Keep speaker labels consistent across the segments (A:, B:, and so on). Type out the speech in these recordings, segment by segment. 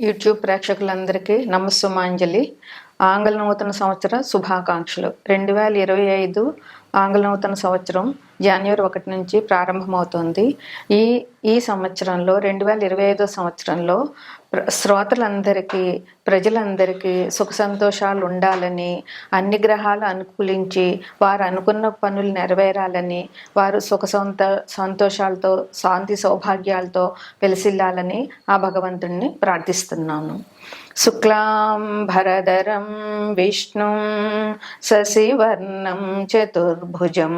A: YouTube ప్రేక్షకులందరికీ నమస్సుమాంజలి. ఆంగ్ల నూతన సంవత్సర శుభాకాంక్షలు. రెండు వేల ఇరవై ఐదు ఆంగ్ల నూతన సంవత్సరం జనవరి ఒకటి నుంచి ప్రారంభమవుతుంది. ఈ ఈ సంవత్సరంలో రెండు వేల ఇరవై ఐదో సంవత్సరంలో శ్రోతలందరికీ ప్రజలందరికీ సుఖ సంతోషాలు ఉండాలని అన్ని గ్రహాలు అనుకూలించి వారు అనుకున్న పనులు నెరవేరాలని వారు సుఖ సంత సంతోషాలతో శాంతి సౌభాగ్యాలతో వెలిసిల్లాలని ఆ భగవంతుణ్ణి ప్రార్థిస్తున్నాను. శుక్లాం భరధరం విష్ణుం శశివర్ణం वाग्भुजं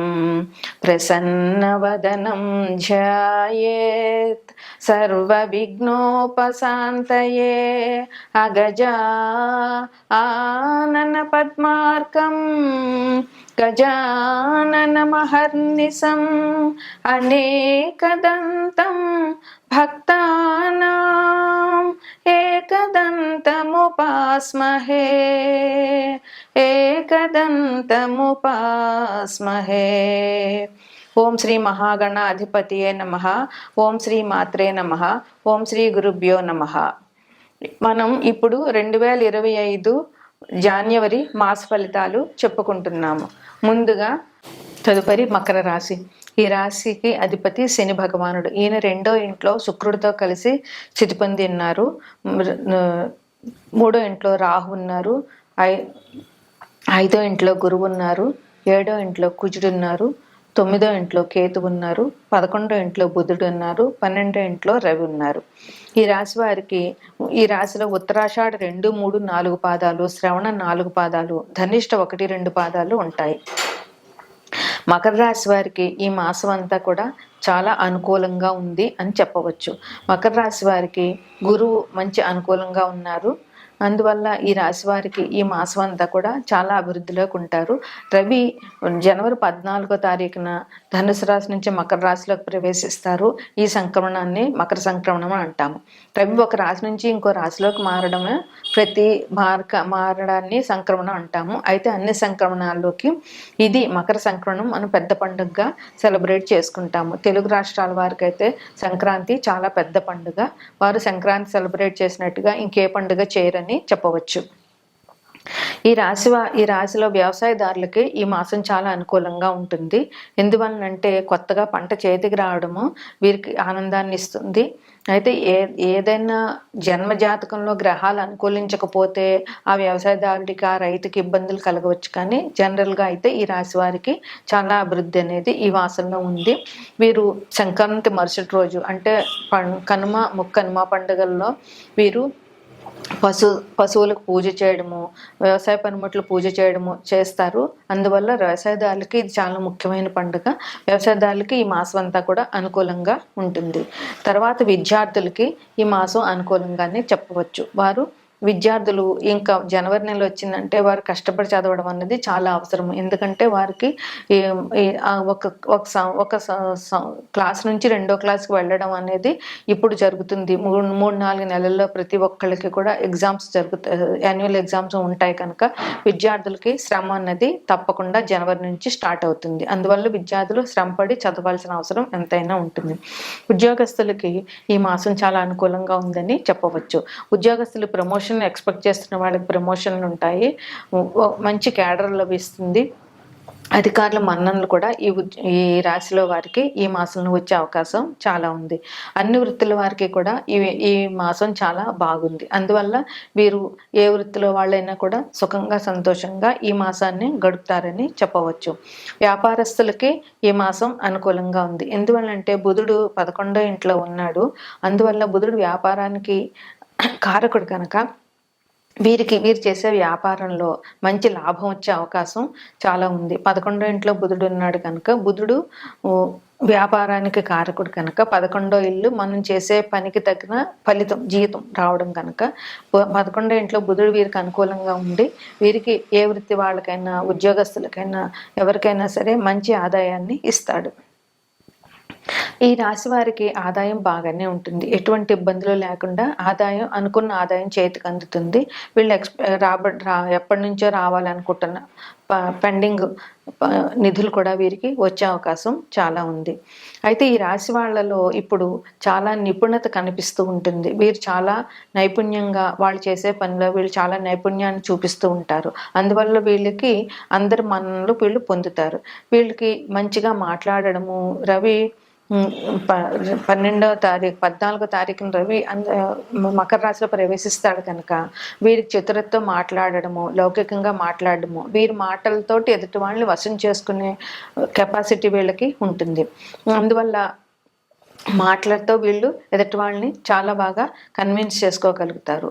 A: प्रसन्नवदनं ध्यायेत्। सर्वविघ्नोपशान्तये अगजा आननपद्मार्कम् गजाननमहर्निशम् अनेकदन्तं भक्तानाम् एकदन्तमुपास्महे। ए కదంతముపాస్మహే. ఓం శ్రీ మహాగణ అధిపతియే నమ. ఓం శ్రీ మాత్రే నమ. ఓం శ్రీ గురుభ్యో నమ. మనం ఇప్పుడు రెండు వేల ఇరవై ఐదు జాన్యవరి మాస ఫలితాలు చెప్పుకుంటున్నాము. ముందుగా తదుపరి మకర రాశి. ఈ రాశికి అధిపతి శని భగవానుడు. ఈయన రెండో ఇంట్లో శుక్రుడితో కలిసి చితిపొంది పొంది ఉన్నారు మూడో ఇంట్లో రాహు ఉన్నారు. ఐ ఐదో ఇంట్లో గురువు ఉన్నారు ఏడో ఇంట్లో కుజుడు ఉన్నారు తొమ్మిదో ఇంట్లో కేతు ఉన్నారు పదకొండో ఇంట్లో బుధుడు ఉన్నారు పన్నెండో ఇంట్లో రవి ఉన్నారు. ఈ రాశి వారికి ఈ రాశిలో ఉత్తరాషాఢ రెండు మూడు నాలుగు పాదాలు శ్రవణ నాలుగు పాదాలు ధనిష్ట ఒకటి రెండు పాదాలు ఉంటాయి. మకర రాశి వారికి ఈ మాసం అంతా కూడా చాలా అనుకూలంగా ఉంది అని చెప్పవచ్చు. మకర రాశి వారికి గురువు మంచి అనుకూలంగా ఉన్నారు. అందువల్ల ఈ రాశి వారికి ఈ మాసం అంతా కూడా చాలా అభివృద్ధిలోకి ఉంటారు. రవి జనవరి పద్నాలుగో తారీఖున ధనుసు రాశి నుంచి మకర రాశిలోకి ప్రవేశిస్తారు. ఈ సంక్రమణాన్ని మకర సంక్రమణం అని అంటాము. రవి ఒక రాశి నుంచి ఇంకో రాశిలోకి మారడమే ప్రతి మార్క మారడాన్ని సంక్రమణం అంటాము. అయితే అన్ని సంక్రమణాల్లోకి ఇది మకర సంక్రమణం మనం పెద్ద పండుగగా సెలబ్రేట్ చేసుకుంటాము. తెలుగు రాష్ట్రాల వారికి అయితే సంక్రాంతి చాలా పెద్ద పండుగ. వారు సంక్రాంతి సెలబ్రేట్ చేసినట్టుగా ఇంకే పండుగ చేయరని అని చెప్పవచ్చు. ఈ రాశి ఈ రాశిలో వ్యవసాయదారులకి ఈ మాసం చాలా అనుకూలంగా ఉంటుంది. ఎందువలనంటే కొత్తగా పంట చేతికి రావడము వీరికి ఆనందాన్ని ఇస్తుంది. అయితే ఏ ఏదైనా జన్మ జాతకంలో గ్రహాలు అనుకూలించకపోతే ఆ వ్యవసాయదారుడికి ఆ రైతుకి ఇబ్బందులు కలగవచ్చు. కానీ జనరల్గా అయితే ఈ రాశి వారికి చాలా అభివృద్ధి అనేది ఈ వాసనలో ఉంది. వీరు సంక్రాంతి మరుసటి రోజు అంటే పం కనుమ ముక్కనుమ పండుగల్లో వీరు పశు పశువులకు పూజ చేయడము వ్యవసాయ పనిముట్లు పూజ చేయడము చేస్తారు. అందువల్ల వ్యవసాయదారులకి ఇది చాలా ముఖ్యమైన పండుగ. వ్యవసాయదారులకి ఈ మాసం అంతా కూడా అనుకూలంగా ఉంటుంది. తర్వాత విద్యార్థులకి ఈ మాసం అనుకూలంగానే చెప్పవచ్చు. వారు విద్యార్థులు ఇంకా జనవరి నెల వచ్చిందంటే వారు కష్టపడి చదవడం అన్నది చాలా అవసరం. ఎందుకంటే వారికి ఒక ఒక ఒక స- క్లాస్ నుంచి రెండో క్లాస్కి వెళ్ళడం అనేది ఇప్పుడు జరుగుతుంది. మూడు మూడు నాలుగు నెలల్లో ప్రతి ఒక్కళ్ళకి కూడా ఎగ్జామ్స్ జరుగుతాయి యాన్యువల్ ఎగ్జామ్స్ ఉంటాయి కనుక విద్యార్థులకి శ్రమ అన్నది తప్పకుండా జనవరి నుంచి స్టార్ట్ అవుతుంది. అందువల్ల విద్యార్థులు శ్రమపడి చదవాల్సిన అవసరం ఎంతైనా ఉంటుంది. ఉద్యోగస్తులకి ఈ మాసం చాలా అనుకూలంగా ఉందని చెప్పవచ్చు. ఉద్యోగస్తులు ప్రమోషన్ ఎక్స్పెక్ట్ చేస్తున్న వాళ్ళకి ప్రమోషన్లు ఉంటాయి. మంచి క్యాడర్ లభిస్తుంది. అధికారుల మన్ననలు కూడా ఈ ఈ రాశిలో వారికి ఈ మాసంలో వచ్చే అవకాశం చాలా ఉంది. అన్ని వృత్తుల వారికి కూడా ఈ ఈ మాసం చాలా బాగుంది. అందువల్ల వీరు ఏ వృత్తిలో వాళ్ళైనా కూడా సుఖంగా సంతోషంగా ఈ మాసాన్ని గడుపుతారని చెప్పవచ్చు. వ్యాపారస్తులకి ఈ మాసం అనుకూలంగా ఉంది. ఎందువల్లంటే బుధుడు పదకొండో ఇంట్లో ఉన్నాడు. అందువల్ల బుధుడు వ్యాపారానికి కారకుడు కనుక వీరికి వీరు చేసే వ్యాపారంలో మంచి లాభం వచ్చే అవకాశం చాలా ఉంది. పదకొండో ఇంట్లో బుధుడు ఉన్నాడు కనుక బుధుడు వ్యాపారానికి కారకుడు కనుక పదకొండో ఇల్లు మనం చేసే పనికి తగిన ఫలితం జీతం రావడం కనుక పదకొండో ఇంట్లో బుధుడు వీరికి అనుకూలంగా ఉండి వీరికి ఏ వృత్తి వాళ్ళకైనా ఉద్యోగస్తులకైనా ఎవరికైనా సరే మంచి ఆదాయాన్ని ఇస్తాడు. ఈ రాశి వారికి ఆదాయం బాగానే ఉంటుంది. ఎటువంటి ఇబ్బందులు లేకుండా ఆదాయం అనుకున్న ఆదాయం చేతికి అందుతుంది. వీళ్ళు ఎక్స్ రాబ రా ఎప్పటి నుంచో రావాలనుకుంటున్న ప- పెండింగ్ నిధులు కూడా వీరికి వచ్చే అవకాశం చాలా ఉంది. అయితే ఈ రాశి వాళ్ళలో ఇప్పుడు చాలా నిపుణత కనిపిస్తూ ఉంటుంది. వీరు చాలా నైపుణ్యంగా వాళ్ళు చేసే పనిలో వీళ్ళు చాలా నైపుణ్యాన్ని చూపిస్తూ ఉంటారు. అందువల్ల వీళ్ళకి అందరి మన్ననలు వీళ్ళు పొందుతారు. వీళ్ళకి మంచిగా మాట్లాడడము రవి పన్నెండవ తారీఖు పద్నాలుగో తారీఖున రవి అంద- మకర రాశిలో ప్రవేశిస్తాడు కనుక వీరికి చతురతో మాట్లాడడము లౌకికంగా మాట్లాడడము వీరి మాటలతోటి ఎదుటి వాళ్ళని వశం చేసుకునే కెపాసిటీ వీళ్ళకి ఉంటుంది. అందువల్ల మాటలతో వీళ్ళు ఎదుటి వాళ్ళని చాలా బాగా కన్విన్స్ చేసుకోగలుగుతారు.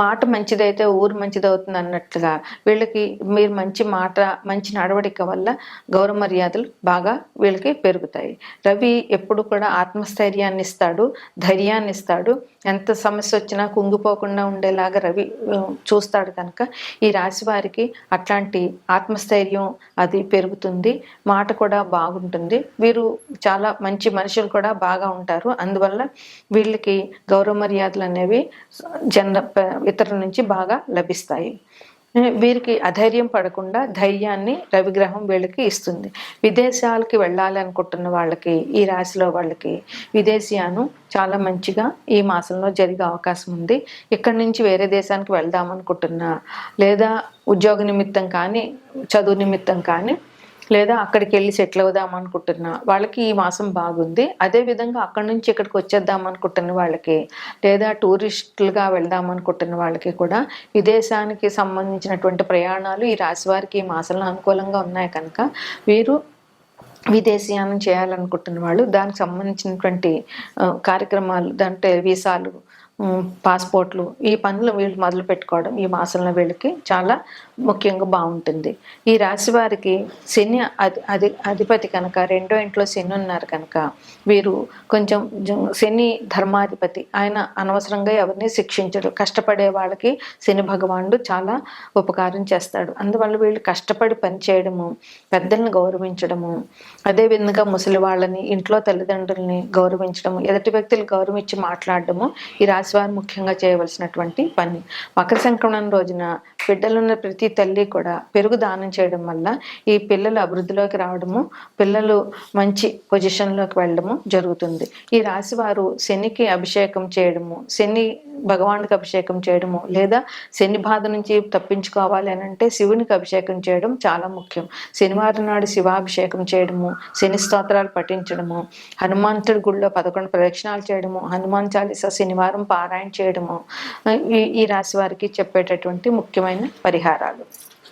A: మాట మంచిదైతే ఊరు మంచిదవుతుంది అన్నట్లుగా వీళ్ళకి మీరు మంచి మాట మంచి నడవడిక వల్ల గౌరవ మర్యాదలు బాగా వీళ్ళకి పెరుగుతాయి. రవి ఎప్పుడు కూడా ఆత్మస్థైర్యాన్ని ఇస్తాడు ధైర్యాన్ని ఇస్తాడు. ఎంత సమస్య వచ్చినా కుంగిపోకుండా ఉండేలాగా రవి చూస్తాడు కనుక ఈ రాశి వారికి అట్లాంటి ఆత్మస్థైర్యం అది పెరుగుతుంది. మాట కూడా బాగుంటుంది. వీరు చాలా మంచి మనుషులు కూడా బాగా ఉంటారు. అందువల్ల వీళ్ళకి గౌరవ మర్యాదలు అనేవి జన ఇతరుల నుంచి బాగా లభిస్తాయి. వీరికి అధైర్యం పడకుండా ధైర్యాన్ని రవిగ్రహం వీళ్ళకి ఇస్తుంది. విదేశాలకి వెళ్ళాలి అనుకుంటున్న వాళ్ళకి ఈ రాశిలో వాళ్ళకి విదేశీయాను చాలా మంచిగా ఈ మాసంలో జరిగే అవకాశం ఉంది. ఇక్కడి నుంచి వేరే దేశానికి వెళ్దాం అనుకుంటున్నా లేదా ఉద్యోగ నిమిత్తం కానీ చదువు నిమిత్తం కానీ లేదా అక్కడికి వెళ్ళి సెటిల్ అవుదాం అనుకుంటున్నా వాళ్ళకి ఈ మాసం బాగుంది. అదే విధంగా అక్కడి నుంచి ఇక్కడికి వచ్చేద్దాం అనుకుంటున్న వాళ్ళకి లేదా టూరిస్టులుగా వెళ్దాం అనుకుంటున్న వాళ్ళకి కూడా విదేశానికి సంబంధించినటువంటి ప్రయాణాలు ఈ రాశి వారికి ఈ మాసంలో అనుకూలంగా ఉన్నాయి కనుక వీరు విదేశీయానం చేయాలనుకుంటున్న వాళ్ళు దానికి సంబంధించినటువంటి కార్యక్రమాలు దాంట్లో వీసాలు పాస్పోర్ట్లు ఈ పనులు వీళ్ళు మొదలు పెట్టుకోవడం ఈ మాసంలో వీళ్ళకి చాలా ముఖ్యంగా బాగుంటుంది. ఈ రాశి వారికి శని అధి అధి అధిపతి కనుక రెండో ఇంట్లో శని ఉన్నారు కనుక వీరు కొంచెం శని ధర్మాధిపతి. ఆయన అనవసరంగా ఎవరిని శిక్షించడు కష్టపడే వాళ్ళకి శని భగవానుడు చాలా ఉపకారం చేస్తాడు. అందువల్ల వీళ్ళు కష్టపడి పనిచేయడము పెద్దల్ని గౌరవించడము అదేవిధంగా ముసలి వాళ్ళని ఇంట్లో తల్లిదండ్రుల్ని గౌరవించడము ఎదుటి వ్యక్తులు గౌరవించి మాట్లాడడము ఈ రాశి రాశివారు ముఖ్యంగా చేయవలసినటువంటి పని. మకర సంక్రమణం రోజున బిడ్డలున్న ప్రతి తల్లి కూడా పెరుగు దానం చేయడం వల్ల ఈ పిల్లలు అభివృద్ధిలోకి రావడము పిల్లలు మంచి పొజిషన్లోకి వెళ్ళడము జరుగుతుంది. ఈ రాశి వారు శనికి అభిషేకం చేయడము శని భగవానుడికి అభిషేకం చేయడము లేదా శని బాధ నుంచి తప్పించుకోవాలి అని అంటే శివునికి అభిషేకం చేయడం చాలా ముఖ్యం. శనివారం నాడు శివాభిషేకం చేయడము శని స్తోత్రాలు పఠించడము హనుమంతుడి గుడిలో పదకొండు ప్రదక్షిణాలు చేయడము హనుమాన్ చాలీస శనివారం పారాయణ చేయడము ఈ ఈ రాశి వారికి చెప్పేటటువంటి ముఖ్యమైన పరిహారాలు.